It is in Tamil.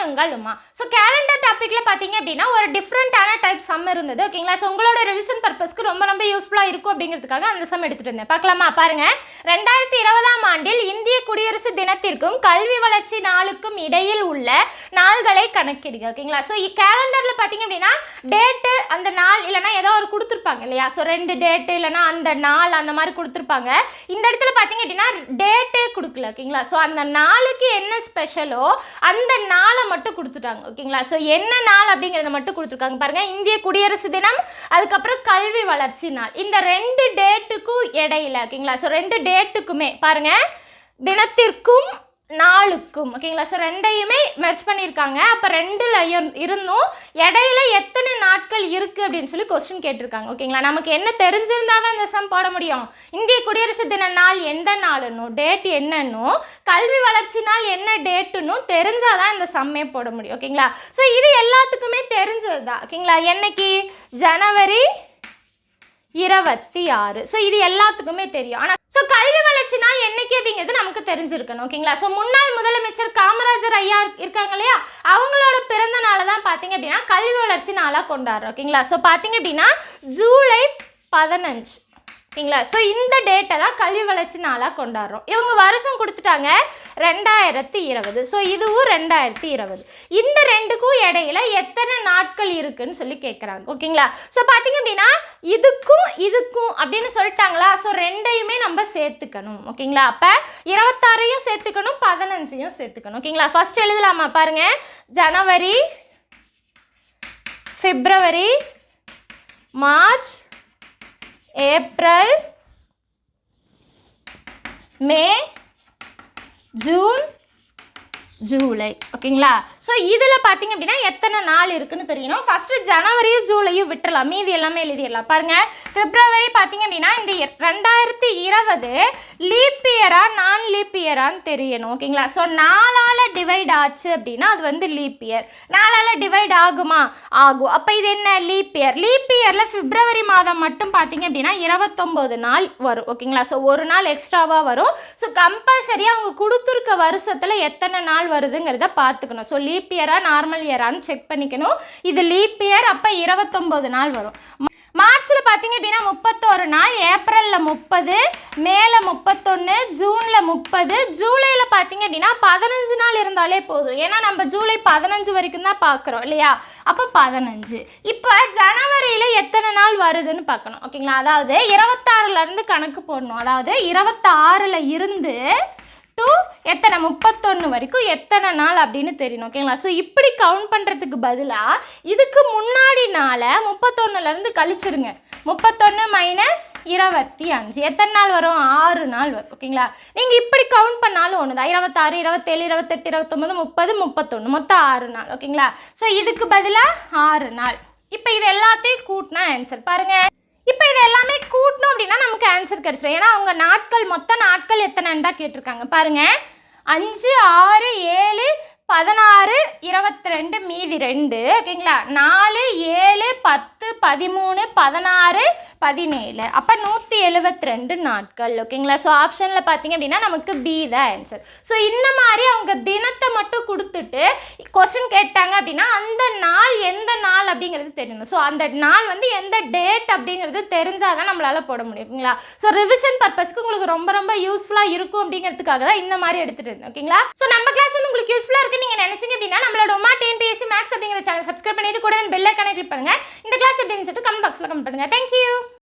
நான் உங்கள் உமா ஸோ கேலண்டர் டாப்பிக்கில் பார்த்தீங்க அப்படின்னா ஒரு டிஃப்ரெண்ட்டான டைப் சம் இருந்தது ஓகேங்களா ஸோ உங்களோட ரிவிஷன் பர்பஸ்க்கு ரொம்ப ரொம்ப யூஸ்ஃபுல்லாக இருக்கும் அப்படிங்கிறதுக்காக அந்த சம் எடுத்துகிட்டு இருந்தேன் பார்க்கலாமா பாருங்க. ரெண்டாயிரத்தி இருபதாம் ஆண்டில் இந்திய குடியரசு தினத்திற்கும் கல்வி வளர்ச்சி நாளுக்கும் இடையில் உள்ள நாள்களை கணக்கிடுங்க ஓகேங்களா ஸோ கேலண்டரில் பார்த்தீங்க அப்படின்னா டேட்டு அந்த நாள் இல்லைனா ஏதோ ஒரு கொடுத்துருப்பாங்க இல்லையா? ஸோ ரெண்டு டேட்டு இல்லைனா அந்த நாள் அந்த மாதிரி கொடுத்துருப்பாங்க. இந்த இடத்துல பார்த்தீங்க அப்படின்னா டேட்டே கொடுக்கல ஓகேங்களா ஸோ அந்த நாளுக்கு என்ன ஸ்பெஷலோ அந்த நாளை மட்டும் கொடுத்துட்டாங்க ஓகேங்களா ஸோ என்ன நாள் அப்படிங்கிறத மட்டும் கொடுத்துருக்காங்க. பாருங்க இந்திய குடியரசு தினம் அதுக்கப்புறம் கல்வி வளர்ச்சி நாள். இந்த ரெண்டு டேட்டுக்கும் இடையில ஓகேங்களா ஸோ ரெண்டு டேட்டுக்குமே பாருங்க தினத்திற்கும் நாளுக்கும் ஓகேங்களா ஸோ ரெண்டையுமே மெர்ச் பண்ணியிருக்காங்க. அப்போ ரெண்டில் இருந்தும் இடையில எத்தனை நாட்கள் இருக்குது அப்படின்னு சொல்லி கொஸ்டின் கேட்டிருக்காங்க ஓகேங்களா நமக்கு என்ன தெரிஞ்சிருந்தா தான் இந்த சம் போட முடியும். இந்திய குடியரசு தின நாள் எந்த நாளுன்னு டேட் என்னன்னும் கல்வி வளர்ச்சி நாள் என்ன டேட்டுன்னும் தெரிஞ்சாதான் இந்த சம்மே போட முடியும் ஓகேங்களா ஸோ இது எல்லாத்துக்குமே தெரிஞ்சது தான் ஓகேங்களா என்னைக்கு? ஜனவரி இருபத்தி ஆறு. ஸோ இது எல்லாத்துக்குமே தெரியும். ஆனால் ஸோ கல்வி வளர்ச்சி நாள் என்னைக்கு அப்படிங்கிறது நமக்கு தெரிஞ்சிருக்கணும் ஓகேங்களா ஸோ முன்னாள் முதலமைச்சர் காமராஜர் ஐயா இருக்காங்க இல்லையா? அவங்களோட பிறந்த நாளை தான் பார்த்தீங்க அப்படின்னா கல்வி வளர்ச்சி நாளாக கொண்டாடுறோம் ஓகேங்களா ஸோ பார்த்தீங்க அப்படின்னா ஜூலை பதினஞ்சு. ஓகேங்களா ஸோ இந்த டேட்டை தான் கல்வி வளர்ச்சி நாளாக கொண்டாடுறோம். இவங்க வருஷம் கொடுத்துட்டாங்க ரெண்டாயிரத்தி இருபது. ஸோ இதுவும் ரெண்டாயிரத்தி இருபது. இந்த ரெண்டுக்கும் இடையில எத்தனை நாட்கள் இருக்குன்னு சொல்லி கேட்குறாங்க ஓகேங்களா? ஸோ பார்த்தீங்க அப்படின்னா இதுக்கும் இதுக்கும் அப்படின்னு சொல்லிட்டாங்களா? ஸோ ரெண்டையுமே நம்ம சேர்த்துக்கணும். ஓகேங்களா? அப்போ இருபத்தாறையும் சேர்த்துக்கணும் பதினஞ்சையும் சேர்த்துக்கணும். ஓகேங்களா? ஃபர்ஸ்ட் எழுதலாமா? பாருங்க. ஜனவரி பிப்ரவரி மார்ச் ஏப்ரல் மே ஜூன் ஜூலை. ஓகேங்களா? ஸோ இதில் பார்த்தீங்க அப்படின்னா எத்தனை நாள் இருக்குன்னு தெரியணும் ஃபஸ்ட்டு ஜனவரியும் ஜூலையும் விட்டுறலாம். மீதி எல்லாமே எழுதிடலாம். பாருங்கள் பிப்ரவரி பார்த்தீங்க அப்படின்னா இந்த ரெண்டாயிரத்தி இருபது லீப் இயரா நான் லீப் இயரான்னு தெரியணும். ஓகேங்களா ஸோ நாலால் டிவைட் ஆச்சு அப்படின்னா அது வந்து லீப் இயர் நாலால் டிவைட் ஆகுமா? ஆகும் அப்போ இது என்ன? லீப் இயர் லீப் இயரில் பிப்ரவரி மாதம் மட்டும் பார்த்தீங்க அப்படின்னா இருபத்தொம்போது நாள் வரும். ஓகேங்களா ஸோ ஒரு நாள் எக்ஸ்ட்ராவாக வரும். ஸோ கம்பல்சரியாக அவங்க கொடுத்துருக்க வருஷத்தில் எத்தனை நாள் வருதுங்கிறத பார்த்துக்கணும் ஸோ லீப் இயரா நார்மல் இயரான்னு செக் பண்ணிக்கணும். இது லீப் இயர் அப்போ இருபத்தொம்போது நாள் வரும். மார்ச்சில் பார்த்தீங்க அப்படின்னா முப்பத்தோரு நாள் ஏப்ரலில் முப்பது மேல முப்பத்தொன்று ஜூனில் முப்பது ஜூலையில் பார்த்தீங்க அப்படின்னா பதினஞ்சு நாள் இருந்தாலே போதும். ஏன்னா நம்ம ஜூலை பதினஞ்சு வரைக்கும் தான் பார்க்குறோம் இல்லையா? அப்போ பதினஞ்சு. இப்போ ஜனவரியில் எத்தனை நாள் வருதுன்னு பார்க்கணும். ஓகேங்களா? அதாவது இருபத்தாறுலேருந்து கணக்கு போடணும். அதாவது இருபத்தாறில் இருந்து எத்தனை முப்பத்தொன்று வரைக்கும் எத்தனை நாள் அப்படின்னு தெரியணும் ஓகேங்களா? ஸோ இப்படி கவுண்ட் பண்ணுறதுக்கு பதிலாக இதுக்கு முன்னாடி நாளை முப்பத்தொன்னுலேருந்து கழிச்சிருங்க. முப்பத்தொன்று மைனஸ் இருபத்தி அஞ்சு. எத்தனை நாள் வரும்? ஆறு நாள் வரும் ஓகேங்களா? நீங்கள் இப்படி கவுண்ட் பண்ணாலும் ஒன்று தான் இருபத்தாறு இருபத்தேழு இருபத்தெட்டு இருபத்தொம்பது முப்பது முப்பத்தொன்று மொத்தம் ஆறு நாள் ஓகேங்களா? ஸோ இதுக்கு பதிலாக ஆறு நாள். இப்போ இது எல்லாத்தையும் கூட்டினா ஆன்சர் பாருங்கள் இப்போ இது எல்லாமே கூட்டணும் அப்படின்னா நமக்கு ஆன்சர் கிடைச்சிடும் ஏன்னா அவங்க நாட்கள் மொத்த நாட்கள் எத்தனைன்னு தான் கேட்டிருக்காங்க. பாருங்கள் அஞ்சு ஆறு ஏழு பதினாறு இருபத்தி ரெண்டு மீதி ரெண்டு. ஓகேங்களா நாலு ஏழு பத்து பதிமூணு பதினாறு பதினேழு. அப்போ நூற்றி எழுபத்தி ரெண்டு நாட்கள் ஓகேங்களா ஸோ ஆப்ஷனில் பார்த்தீங்க அப்படின்னா நமக்கு பி தான் ஆன்சர் ஸோ இந்த மாதிரி அவங்க தினத்தை மட்டும் கொடுத்துட்டு கொஸ்டின் கேட்டாங்க அப்படின்னா அந்த நாள் எந்த நாள் அப்படிங்கிறது தெரியணும். ஸோ அந்த நாள் வந்து எந்த டேட் அப்படிங்கிறது தெரிஞ்சால் தான் நம்மளால் போட முடியும் ஓகேங்களா? ஸோ ரிவிஷன் பர்பஸ்க்கு உங்களுக்கு ரொம்ப ரொம்ப யூஸ்ஃபுல்லாக இருக்கும் அப்படிங்கிறதுக்காக தான் இந்த மாதிரி எடுத்துகிட்டு இருந்தேன் ஓகேங்களா? ஸோ நம்ம கிளாஸ் வந்து உங்களுக்கு யூஸ்ஃபுல்லாக இருக்கு நீங்கள் நினச்சிங்க அப்படின்னா நம்மளோட உமா டிஎன்பிஎஸ்சி மேக்ஸ் அப்படிங்கிற சேனல் சப்ஸ்கிரைப் பண்ணிட்டு கூட பெல்லை கனெக்ட் பண்ணுங்க. இந்த கிளாஸ் எப்படின்னு சொல்லிட்டு கமெண்ட் பாக்ஸில் கமெண்ட் பண்ணுங்கள் தேங்க்யூ